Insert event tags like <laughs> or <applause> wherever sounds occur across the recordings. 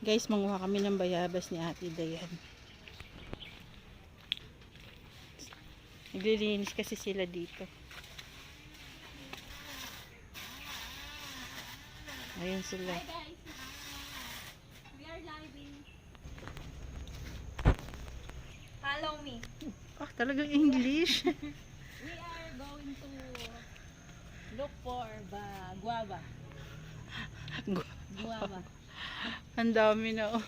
Guys, manguha kami ng bayabas ni Ate Dayan. Naglilinis kasi sila dito. Ayun sila. Hi guys. We are living. Follow me. <laughs> Ah, talagang English. <laughs> We are going to look for guava. Gu- <laughs> Guava. Ang dami na oh.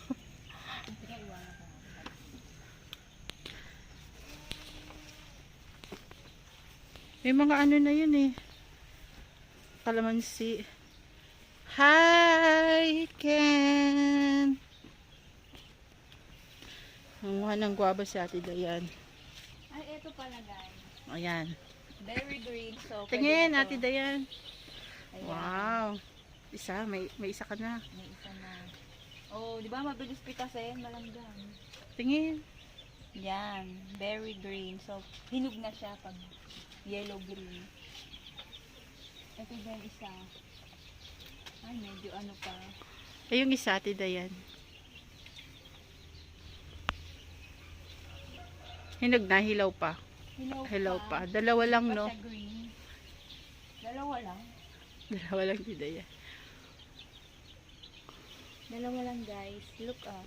May mga ano na yun eh. Kalamansi. Hi, Ken! Nanguha ng guwaba si Ate Dayan. Ay, ito pala guys. Ayan. Very green. So, Tingin, Ate. Dayan. Ayan. Wow. Isa, may, may isa ka na. May isa na. Oh, di ba mabilis pitasin? Malanggam. Tingin. Yan. Very green. So, hinog na siya pag yellow-green. Ito din isa. Ay, medyo ano pa. Ay, yung isa, Ate Dayan. Hinog na, hilaw pa. Hilaw, Hilaw pa. Dalawa lang, Pa no? green. Dalawa lang. Dalawa lang, Ate Dayan. Dalawa lang guys. Look ah.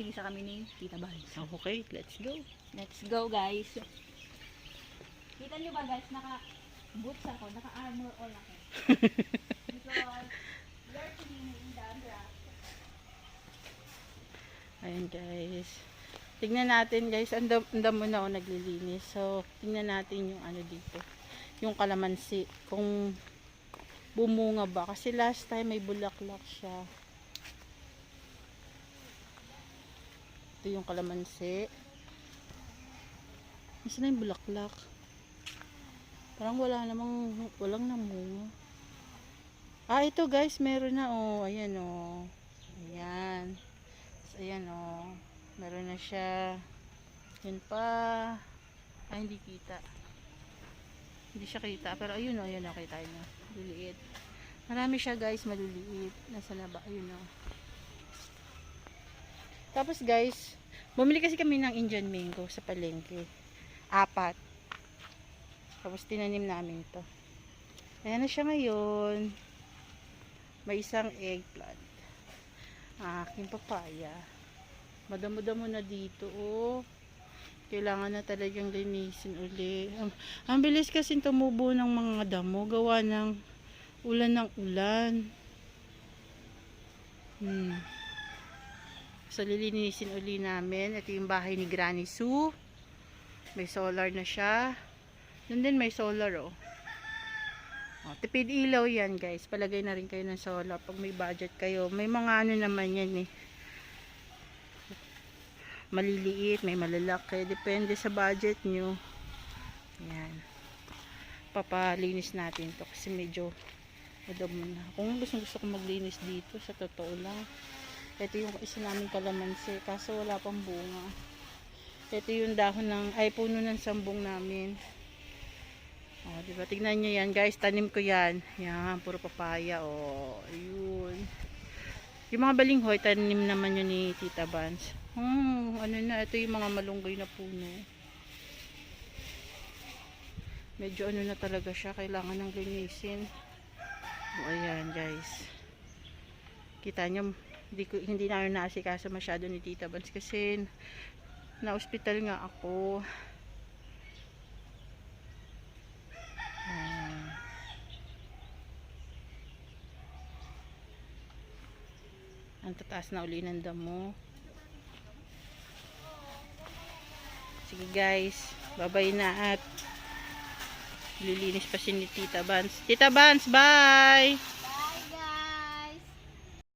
Tingisa kami ni Tita Bals. Okay, let's go. Let's go guys. Kita nyo ba guys, naka boots ako, naka armor all ako. <laughs> Because we are cleaning the grass. Ayan guys. Tingnan natin guys, ang dam, ang damo na ako naglilinis. So, tingnan natin yung ano dito. Yung kalamansi. Kung bumunga ba. Kasi last time may bulaklak siya. Ito yung kalamansi. Nasaan na yung bulaklak? Parang wala namang, walang namunga. Ah, ito guys, meron na. Oh, ayan oh. Ayan. So, ayan o. Meron na siya. Yun pa. Ay, hindi kita. Hindi siya kita. Pero ayun o. Ayun o. Kita nyo. Liliit. Marami siya guys. Maliliit. Nasa na ba? Ayun o. Tapos guys. Bumili kasi kami ng Indian mango sa palengke. Apat. Tapos tinanim namin ito. Ayan na siya ngayon. May isang eggplant aking papaya. Madamo-damo na dito, oh. Kailangan na talagang linisin uli. Ang, ang bilis kasi tumubo ng mga damo. Gawa ng ulan ng ulan. Hmm. So, lilinisin uli namin. Ito yung bahay ni Granny Sue. May solar na siya. Doon din may solar, oh. Oh, tipid ilaw yan guys. Palagay na rin kayo ng solar pag may budget kayo. May mga ano naman yan eh. Maliliit, may malalaki. Depende sa budget nyo. Yan. Papalinis natin to kasi medyo madamo na. Kung gusto gusto ko maglinis dito, sa totoo lang. Ito yung isa namin kalamansi. Kaso wala pang bunga. Ito yung dahon ng, ay puno ng sambong namin. Oh, di ba? Tignan niyo yan, guys. Tanim ko yan. Yan, puro papaya. Oh, ayun. Yung mga balinghoy, tanim naman yun ni Tita Vance. Hmm, ano na, ito yung mga malunggay na puno. Medyo ano na talaga siya, kailangan ng linisin. Oh, ayan, guys. Kita niyo, hindi, ko, hindi namin naasikaso masyado ni Tita Vance kasi na-hospital nga ako. Ang tataas na uli ng damo. Sige guys, babay na at lilinis pa si ni Tita Vance. Tita Vance, bye!